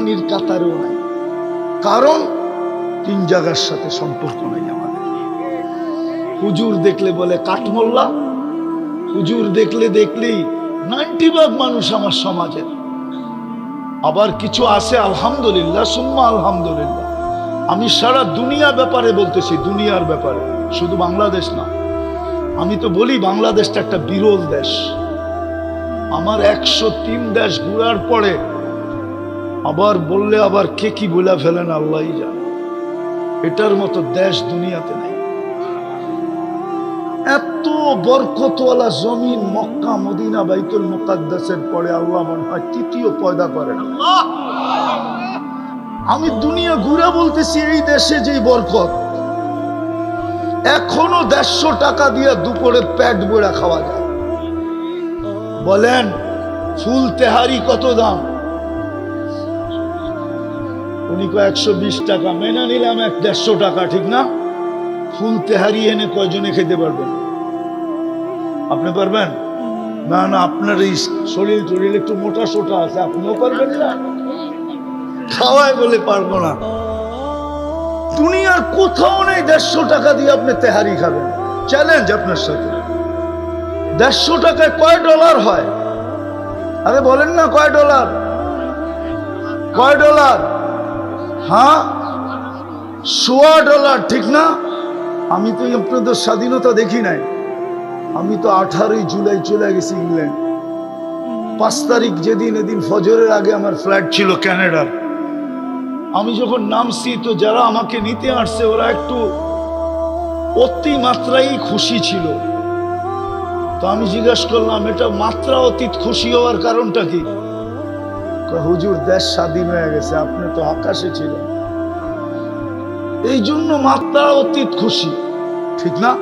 পানির কাতারেও নাই। কারণ তিন জায়গার সাথে সম্পর্ক নাই আমাদের। হুজুর দেখলে বলে কাঠমোল্লা, হুজুর দেখলে দেখলেই নাইনটি ভাগ মানুষ আমার সমাজের। আবার কিছু আছে, আলহামদুলিল্লাহ, সুম্মা আলহামদুলিল্লাহ। আমি সারা দুনিয়া ব্যাপারে বলতেছি, দুনিয়ার ব্যাপারে, শুধু বাংলাদেশ না। আমি তো বলি বাংলাদেশটা একটা বিরল দেশ। আমার একশো তিন দেশ ঘুরার পরে আবার বললে আবার কে কি বলে ফেলেন আল্লাহ জানে। এটার মতো দেশ দুনিয়াতে নেই। এত বরকতওয়ালা জমিন মক্কা, মদিনা, বাইতুল মুকাদ্দাসের পরে আল্লাহ মনে হয় তৃতীয় পয়দা করেন আমি দুনিয়া ঘুরে বলতেছি, এই দেশে যে বরকত। এখনও দেড়শো টাকা দিয়ে দুপুরে প্যাট বইরা খাওয়া যায়। বলেন, ফুল তেহারি কত দাম? উনি কো একশো বিশ টাকা। মেনে নিলাম, এক দেড়শো টাকা, ঠিক না? ফুল তেহারি এনে কয়জনে খেতে পারবেন? আপনি পারবেন? না না, আপনার এই শরীর টরিল একটু মোটা সোটা আছে, আপনিও পারবেন না। খাওয়ায় বলে পারব না। দুনিয়ার কোথাও নেই দেড়শো টাকা দিয়ে আপনি তেহারি খাবেন। চ্যালেঞ্জ আপনার সাথে। দেড়শো টাকায় কয় ডলার হয়? আরে বলেন না কয় ডলার? কয় ডলার? হ্যাঁ? সোয়া ডলার, ঠিক না? আমি তো আপনাদের স্বাধীনতা দেখি নাই। আমি তো আঠারোই জুলাই চলে গেছি ইংল্যান্ড। পাঁচ তারিখ যেদিন, এদিন ফজরের আগে আমার ফ্ল্যাট ছিল ক্যানাডার। আমি যখন নামছি, তো যারা আমাকে নিতে আসছে, ওরা একটু অতি মাত্রাই খুশি ছিল। তো আমি জিজ্ঞাসা করলাম, এটা মাত্রা অতীত খুশি হওয়ার কারণটা কি? হুজুর, দেশ স্বাধীন হয়ে গেছে, আপনি তো আকাশে ছিলেন। এই জন্য মাত্রা অতীত খুশি, ঠিক না?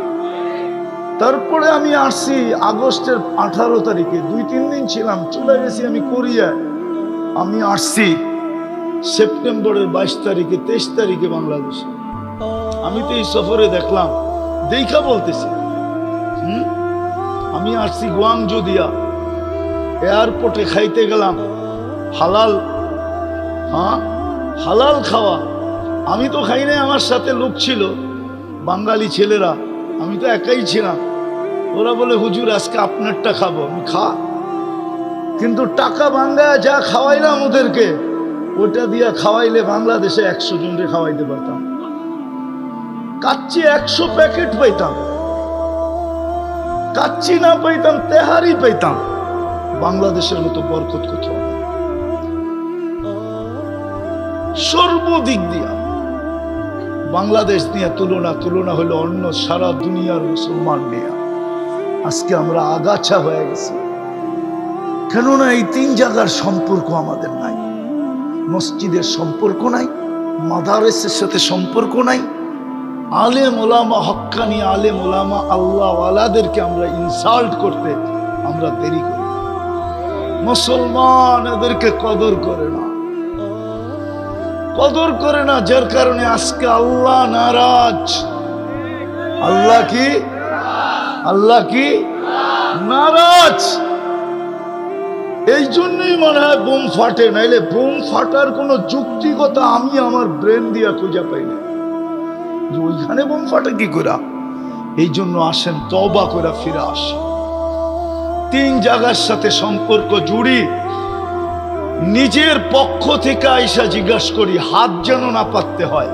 তারপরে আমি আসছি আগস্টের আঠারো তারিখে, দুই, তিন দিন ছিলাম, চলে গেছি আমি কোরিয়ায় আমি আসছি সেপ্টেম্বরের বাইশ তারিখে, তেইশ তারিখে বাংলাদেশে। আমি তো এই সফরে দেখলাম, দেখা বলতেছি। আমি আসছি গুয়াংজো দিয়া এয়ারপোর্টে খাইতে গেলাম। হালাল হ্যাঁ? হালাল খাওয়া। আমি তো খাই নাই, আমার সাথে লোক ছিল, বাঙালি ছেলেরা। আমি তো একাই ছিলাম। ওরা বলে, হুজুর, আজকে আপনারটা খাব, আমি খা। কিন্তু টাকা বাঙ্গায় যা খাওয়াইলাম ওদেরকে, ওটা দিয়া খাওয়াইলে বাংলাদেশে একশো জনকে খাওয়াইতে পারতাম। কাচ্চি একশো প্যাকেট পাইতাম। কাচ্চি না পাইতাম, তেহারি পাইতাম। বাংলাদেশের মতো বরকত কোথাও সর্বদিক দিয়া। বাংলাদেশ নিয়ে তুলনা তুলনা হলো অন্য সারা দুনিয়ার মুসলমান নিয়ে। আজকে আমরা আগাছা হয়ে গেছি। কেননা এই তিন জায়গার সম্পর্ক আমাদের নাই। মসজিদের সম্পর্ক নাই, মাদারেসের সাথে সম্পর্ক নাই। আলে মোলামা হক্কানি, আলে মোলামা আল্লাহ আলাদেরকে আমরা ইনসাল্ট করতে আমরা দেরি করি। মুসলমান এদেরকে কদর করে না। কদর করে না, যার কারণে আজকে আল্লাহ নারাজ। আল্লাহ কি? আল্লাহ কি? নারাজ। এই জন্যই মনে হয় বোম ফাটে, নাইলে বোম ফাটার কোনো যুক্তিকতা আমি আমার ব্রেন দিয়া খুঁজে পাই না। যে ওইখানে বোম ফাটে কি করে এই জন্য আসেন তবা করে ফিরে আসে তিন জায়গার সাথে সম্পর্ক জুড়ি। নিজের পক্ষ থেকে আইসা জিজ্ঞাসা করি, হাত যেন না পাততে হয়।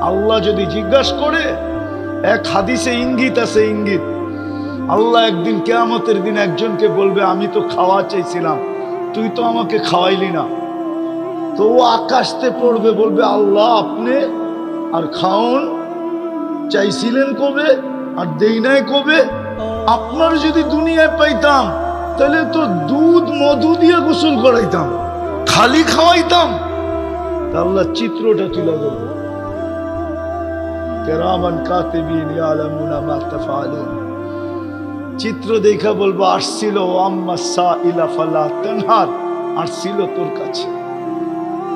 আল্লাহ যদি জিজ্ঞাসা করে, এক হাদিসে ইঙ্গিত আছে, ইঙ্গিত। আল্লাহ একদিন কেয়ামতের দিন একজনকে বলবে, আমি তো খাওয়া চাইছিলাম, তুই তো আমাকে খাওয়াইলি না। তো ও আকাশতে পড়বে, বলবে, আল্লাহ, আপনি আর খাওন, চাইছিলেন কবে আর দেই নাই কবে? আপনার যদি দুনিয়ায় পাইতাম, তাহলে তো দুধ মধু দিয়ে গোসল করাইতাম। খালি খাওয়াইতাম। আল্লাহ চিত্রটা তুলে তাফআলুন। চিত্র দেখা বলব, আসছিল আসছিল তোর কাছে।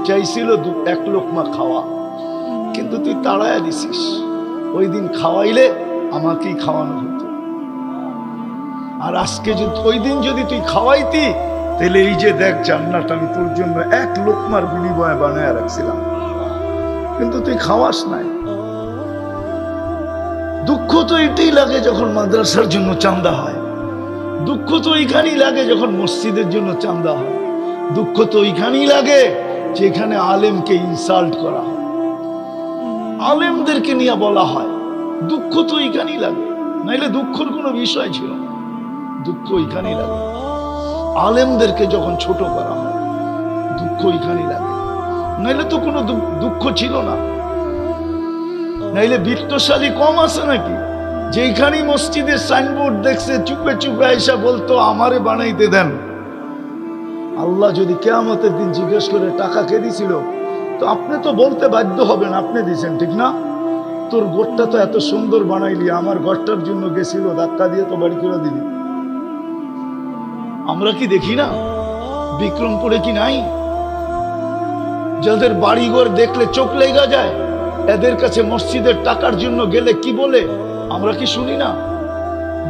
চাইছিল দু, এক লোকমা খাওয়া। কিন্তু তুই তাড়ায়া দিছিস। ওই দিন খাওয়াইলে আমাকেই খাওয়ানো হতো। আর আজকে যদি, ওই দিন যদি তুই খাওয়াইতি তাহলে এই যে দেখ জান্নাত, আমি তোর জন্য এক লোকমার বিনিময়ে বানায় রাখছিলাম। কিন্তু তুই খাওয়াস নাই। দুঃখ তো এটাই লাগে যখন মাদ্রাসার জন্য চান্দা হয়। দুঃখ তো ওইখানেই লাগে যখন মসজিদের জন্য চান্দা হয়। দুঃখ তো ওইখানেই লাগে যেখানে আলেমকে ইনসাল্ট করা হয়। আলেমদেরকে নিয়ে বলা হয়। দুঃখ তো ওইখানেই লাগে। নাইলে দুঃখর কোনো বিষয় ছিল দুঃখ ওইখানেই লাগে। আলেমদেরকে যখন ছোট করা হয়, দুঃখ ওইখানেই লাগে। নাইলে তো কোনো দুঃখ ছিল না। নাইলে বিত্তশালী কম আছে নাকি? যেখানেই মসজিদের সাইনবোর্ড দেখছে, চুপে চুপে আইসা বলতো, আমারে বানাইতে দেন। আল্লাহ যদি কেয়ামতের দিন জিজ্ঞেস করে, টাকা কে দিছিল? তো আপনি তো বলতে বাধ্য হবেন, আপনি দিছেন, ঠিক না? তোর গোটটা তো এত সুন্দর বানাইলি, আমার ঘরটার জন্য গেছিল, ধাক্কা দিয়ে তো বাড়ি করে দিলি। আমরা কি দেখি না? বিক্রমপুরে কি নাই? যাদের বাড়িঘর দেখলে চোখ লেগা যায়, এদের কাছে মসজিদের টাকার জন্য গেলে কি বলে? আমরা কি শুনি না?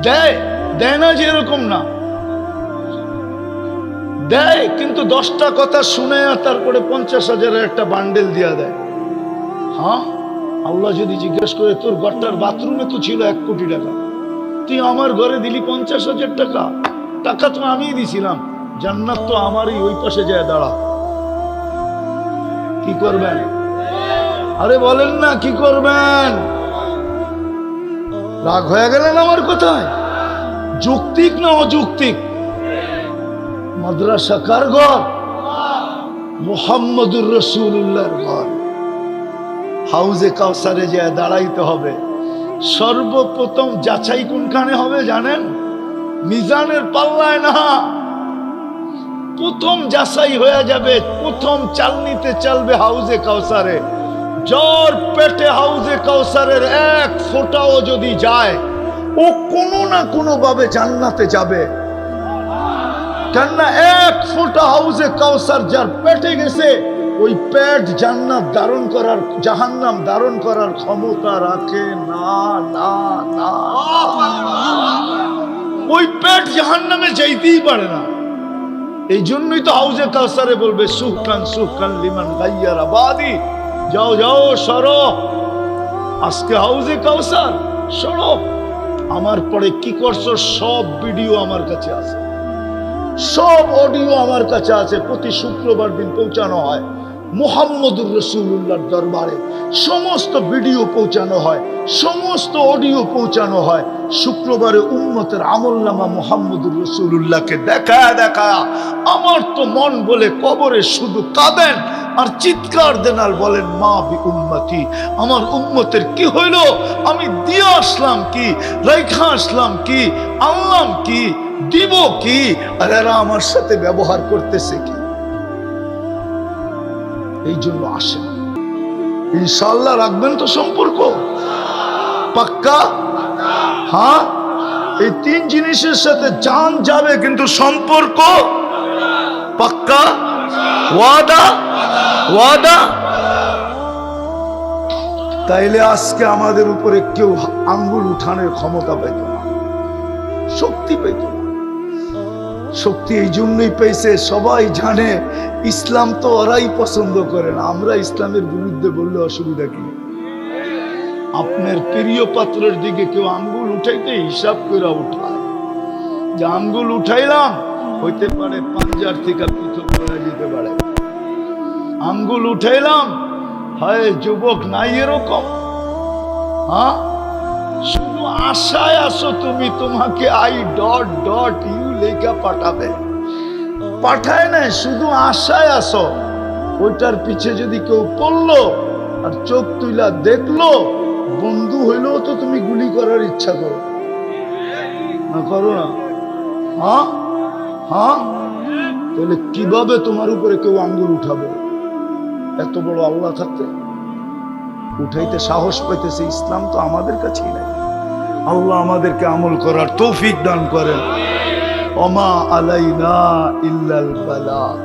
দেয় দেয় না যে এরকম না। দেয়, কিন্তু দশটা কথা শুনে আর তারপরে পঞ্চাশ হাজারের একটা বান্ডেল দিয়া দেয়। হ্যাঁ? আল্লাহ যদি জিজ্ঞেস করে, তোর ঘরটার বাথরুমে তো ছিল এক কোটি টাকা। তুই আমার ঘরে দিলি পঞ্চাশ হাজার টাকা। টাকা তো আমিই দিছিলাম। জান্নাত তো আমারই, ওই পাশে যায় দাঁড়া কি করবেন? আরে বলেন না, কি করবেন? রাগ হয়ে গেলেন আমার কথায়? যৌক্তিক না অযৌক্তিক? মাদ্রাসা কার ঘর? মোহাম্মদুর রসুল্লাহর ঘর। হাউজে কাউসারে যে দাঁড়াইতে হবে। সর্বপ্রথম যাচাই কোনখানে হবে জানেন? মিজানের পাল্লায় না। প্রথম যাচাই হয়ে যাবে, প্রথম চালনিতে চালবে হাউজে কাউসারে। জ্বর পেটে হাউজে কাউসারের এক ফোঁটাও যদি যায়, ও কোনো না কোনো ভাবে জান্নাতে যাবে। কেননা এক ফোঁটা হাউজে কাউসার যার পেটে গেছে, ওই পেট জান্নাত ধারণ করার, জাহান্নাম ধারণ করার ক্ষমতা রাখে না না না। ওই পেট জাহান্নামে যাইতেই পারে না। এই জন্যই তো হাউজে কাউসারে বলবে সুখান সুখান লিমান গাইয়ার আবাদি। যাও যাও, সরো। আজকে হাউজে কাউসার, সরো। আমার পরে কি করছ? সব ভিডিও আমার কাছে আছে। সব অডিও আমার কাছে আছে। প্রতি শুক্রবার দিন পৌঁছানো হয়। মোহাম্মদুর রসুল্লাহর দরবারে সমস্ত ভিডিও পৌঁছানো হয়, সমস্ত অডিও পৌঁছানো হয়। শুক্রবারে উম্মতের আমলনামা মোহাম্মদুর রসুল্লাহকে দেখা দেখা আমার তো মন বলে কবরে শুধু কাঁদেন আর চিৎকার দেন আর বলেন, মা বি উম্মতি, আমার উম্মতের কি হইল? আমি দিয়ে আসলাম কি? রেখা আসলাম কি? আনলাম কি? দিব কি? আর এরা আমার সাথে ব্যবহার করতেছে কি? এই জন্য আসেন ইনশাল্লাহ রাখবেন তো সম্পর্ক। পাক্কা? হ্যাঁ? এই তিন জিনিসের সাথে জান যাবে কিন্তু সম্পর্ক? পাক্কা? ওয়াদা? ওয়াদা? তাইলে আজকে আমাদের উপরে কেউ আঙ্গুল উঠানোর ক্ষমতা পেত না। শক্তি পেত না। শক্তি এই জন্যই পেয়েছে, সবাই জানে, ইসলাম তো ওরাই পছন্দ করে না। আমরা ইসলামের বিরুদ্ধে বললে অসুবিধা কি? আপনার প্রিয় পাত্রের দিকে কেউ আঙ্গুল উঠাইতে হিসাব করে উঠায়। যে আঙ্গুল উঠাইলাম, হইতে পারে পাঞ্জার থেকে পৃথক হয়ে যেতে পারে। আঙ্গুল উঠাইলাম, হয়, যুবক নাই এরকম। হ্যাঁ? আশায় আসো, তুমি তোমাকে আই ডট ডট ইউ লেখা পাঠাবে। পাঠায় না শুধু আশায় আসো। ওইটার পিছে যদি কেউ পড়ল আর চোখ তুইলা দেখল, বন্ধু হইলেও তো তুমি গুলি করার ইচ্ছা করো। না করো না। হ্যাঁ? হ্যাঁ? তাহলে কীভাবে তোমার উপরে কেউ আঙ্গুল উঠাবে? এত বড় আল্লাহ থাকতে? উঠাইতে সাহস পাইতেছে ইসলাম তো আমাদের কাছেই নাই। আল্লাহ আমাদেরকে আমল করার তৌফিক দান করেন। অমা আলাইনা ইল্লাল বালাক